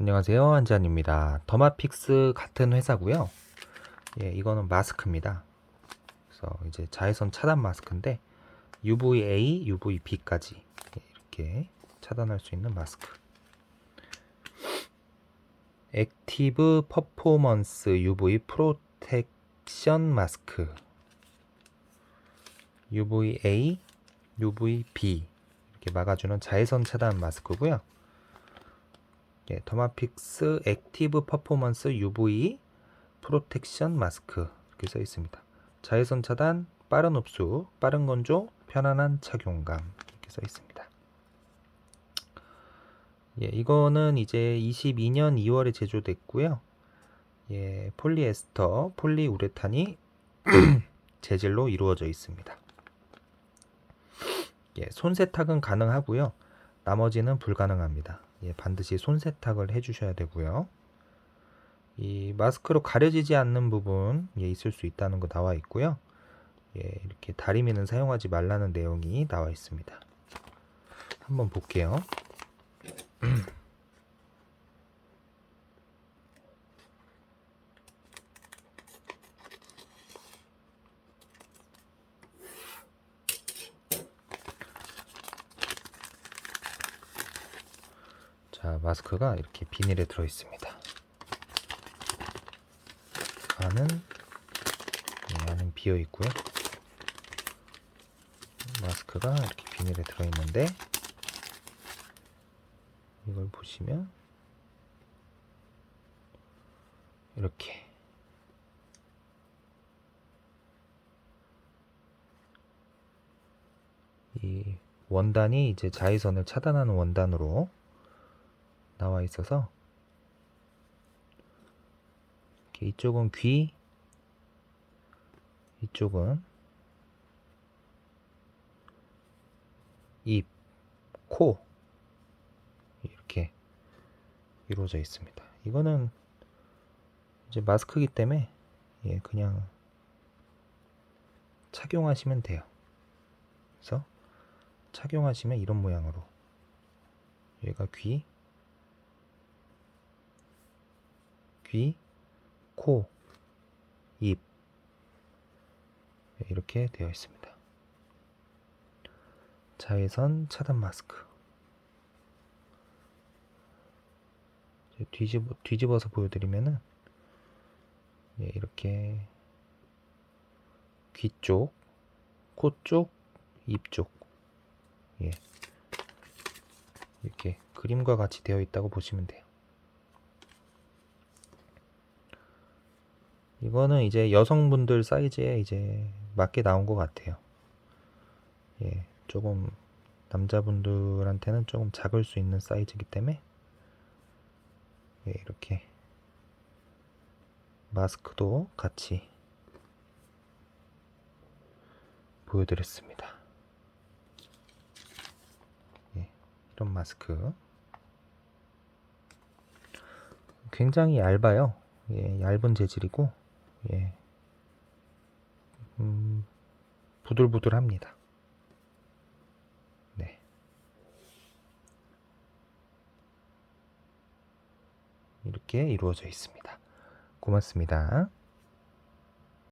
안녕하세요. 한지안입니다. 더마픽스 같은 회사고요. 예, 이거는 마스크입니다. 그래서 이제 자외선 차단 마스크인데 UVA, UVB까지 이렇게 차단할 수 있는 마스크. 액티브 퍼포먼스 UV 프로텍션 마스크. UVA, UVB 이렇게 막아주는 자외선 차단 마스크고요. 예, 더마픽스 액티브 퍼포먼스 UV 프로텍션 마스크 이렇게 써 있습니다. 자외선 차단, 빠른 흡수, 빠른 건조, 편안한 착용감 이렇게 써 있습니다. 예, 이거는 이제 22년 2월에 제조됐고요. 예, 폴리에스터, 폴리우레탄이 재질로 이루어져 있습니다. 예, 손 세탁은 가능하고요. 나머지는 불가능합니다. 예, 반드시 손 세탁을 해주셔야 되고요. 이 마스크로 가려지지 않는 부분 예, 있을 수 있다는 거 나와 있고요. 예, 이렇게 다리미는 사용하지 말라는 내용이 나와 있습니다. 한번 볼게요. 자, 마스크가 이렇게 비닐에 들어 있습니다. 안은 네, 안은 비어 있고요. 마스크가 이렇게 비닐에 들어 있는데 이걸 보시면 이렇게 이 원단이 이제 자외선을 차단하는 원단으로 나와 있어서 이쪽은 귀, 이쪽은 입, 코 이렇게 이루어져 있습니다. 이거는 이제 마스크이기 때문에 예, 그냥 착용하시면 돼요. 그래서 착용하시면 이런 모양으로 얘가 귀, 귀, 코, 입 네, 이렇게 되어 있습니다. 자외선 차단 마스크 뒤집어 뒤집어서 보여드리면은 예, 이렇게 귀 쪽, 코 쪽, 입 쪽, 예, 이렇게 그림과 같이 되어 있다고 보시면 돼요. 이거는 이제 여성분들 사이즈에 이제 맞게 나온 것 같아요. 예, 조금 남자분들한테는 조금 작을 수 있는 사이즈이기 때문에 예, 이렇게 마스크도 같이 보여드렸습니다. 예, 이런 마스크 굉장히 얇아요. 예, 얇은 재질이고 예, 음, 부들부들합니다. 네. 이렇게 이루어져 있습니다. 고맙습니다.